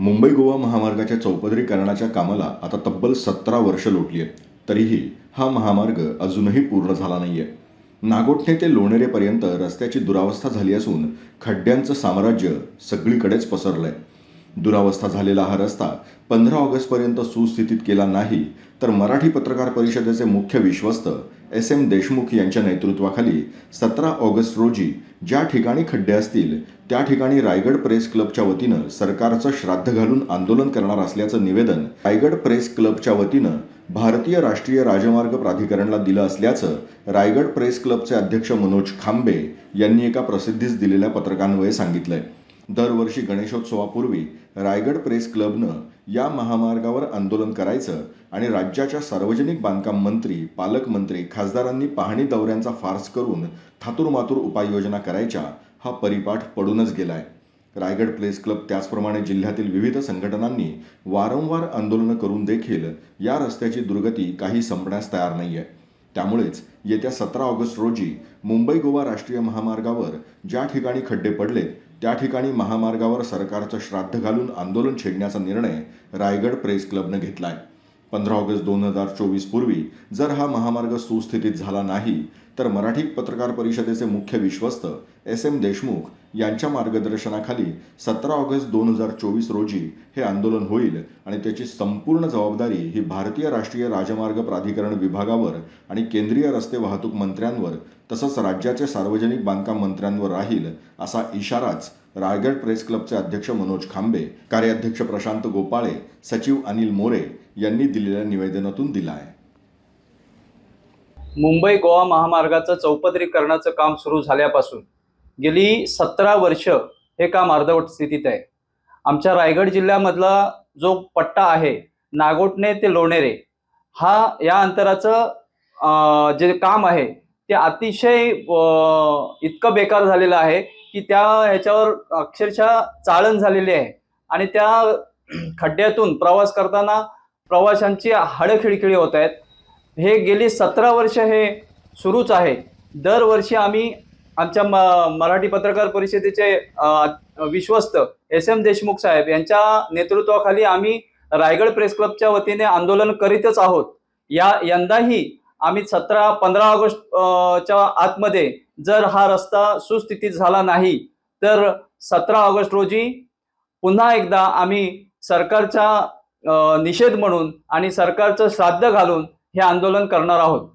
मुंबई गोवा महामार्गाच्या चौपदरीकरणाच्या कामाला आता तब्बल सतरा वर्ष लोटली आहेत. तरीही हा महामार्ग अजूनही पूर्ण झाला नाही आहे नागोठणे ते लोणेरेपर्यंत रस्त्याची दुरावस्था झाली असून खड्ड्यांचं साम्राज्य सगळीकडेच पसरलं आहे दुरावस्था झालेला हा रस्ता पंधरा ऑगस्टपर्यंत सुस्थितीत केला नाही तर मराठी पत्रकार परिषदेचे मुख्य विश्वस्त एस एम देशमुख यांच्या नेतृत्वाखाली सतरा ऑगस्ट रोजी ज्या ठिकाणी खड्डे असतील त्या ठिकाणी रायगड प्रेस क्लबच्या वतीनं सरकारचं श्राद्ध घालून आंदोलन करणार असल्याचं निवेदन रायगड प्रेस क्लबच्या वतीनं भारतीय राष्ट्रीय राजमार्ग प्राधिकरणला दिलं असल्याचं रायगड प्रेस क्लबचे अध्यक्ष मनोज खांबे यांनी एका प्रसिद्धीस दिलेल्या पत्रकान्वये सांगितलंय. दरवर्षी गणेशोत्सवापूर्वी रायगड प्रेस क्लबनं या महामार्गावर आंदोलन करायचं आणि राज्याच्या सार्वजनिक बांधकाम मंत्री पालकमंत्री खासदारांनी पाहणी दौऱ्यांचा फार्स करून थातुरमातुर उपाययोजना करायच्या हा परिपाठ पडूनच गेलाय. रायगड प्रेस क्लब त्याचप्रमाणे जिल्ह्यातील विविध संघटनांनी वारंवार आंदोलनं करून देखील या रस्त्याची दुर्गती काही संपण्यास तयार नाही आहे त्यामुळेच येत्या सतरा ऑगस्ट रोजी मुंबई गोवा राष्ट्रीय महामार्गावर ज्या ठिकाणी खड्डे पडलेत त्या ठिकाणी महामार्गावर सरकारचं श्राद्ध घालून आंदोलन छेडण्याचा निर्णय रायगड प्रेस क्लबनं घेतला आहे पंधरा ऑगस्ट दोन हजार चोवीस पूर्वी जर हा महामार्ग सुस्थितीत झाला नाही तर मराठी पत्रकार परिषदेचे मुख्य विश्वस्त एस एम देशमुख यांच्या मार्गदर्शनाखाली सतरा ऑगस्ट दोन हजार चोवीस रोजी हे आंदोलन होईल आणि त्याची संपूर्ण जबाबदारी ही भारतीय राष्ट्रीय राजमार्ग प्राधिकरण विभागावर आणि केंद्रीय रस्ते वाहतूक मंत्र्यांवर तसंच राज्याचे सार्वजनिक बांधकाम मंत्र्यांवर राहील असा इशाराच रायगड प्रेस क्लबचे अध्यक्ष मनोज खांबे कार्याध्यक्ष प्रशांत गोपाळे सचिव अनिल मोरे यांनी दिलेल्या निवेदनातून दिला आहे. मुंबई गोवा महामार्गाचं चौपदरीकरणाचं काम सुरू झाल्यापासून गेली सतरा वर्ष हे काम अर्धवट स्थितीत आहे. आमच्या रायगड जिल्ह्यामधला जो पट्टा आहे नागोटणे ते लोणेरे हा या अंतराचं अं, जे काम आहे ते अतिशय इतकं बेकार झालेलं आहे की त्या ह्याच्यावर अक्षरशः चाळण झालेली आहे. आणि त्या खड्ड्यातून प्रवास करताना प्रवाशांची हाडं खिळखिळी होत आहेत. हे गेली सतरा वर्ष हे सुरूच आहे. दरवर्षी आम्ही आमच्या म मराठी पत्रकार परिषदेचे विश्वस्त एस एम देशमुख साहेब यांच्या नेतृत्वाखाली आम्ही रायगड प्रेस क्लबच्या वतीने आंदोलन करीतच आहोत. या यंदाही आम्ही सतरा पंधरा ऑगस्ट च्या आतमध्ये जर हा रस्ता सुस्थितीत झाला नाही तर सतरा ऑगस्ट रोजी पुन्हा एकदा आम्ही सरकारच्या निषेध म्हणून आणि सरकारचं श्राद्ध घालून हे आंदोलन करणार आहोत.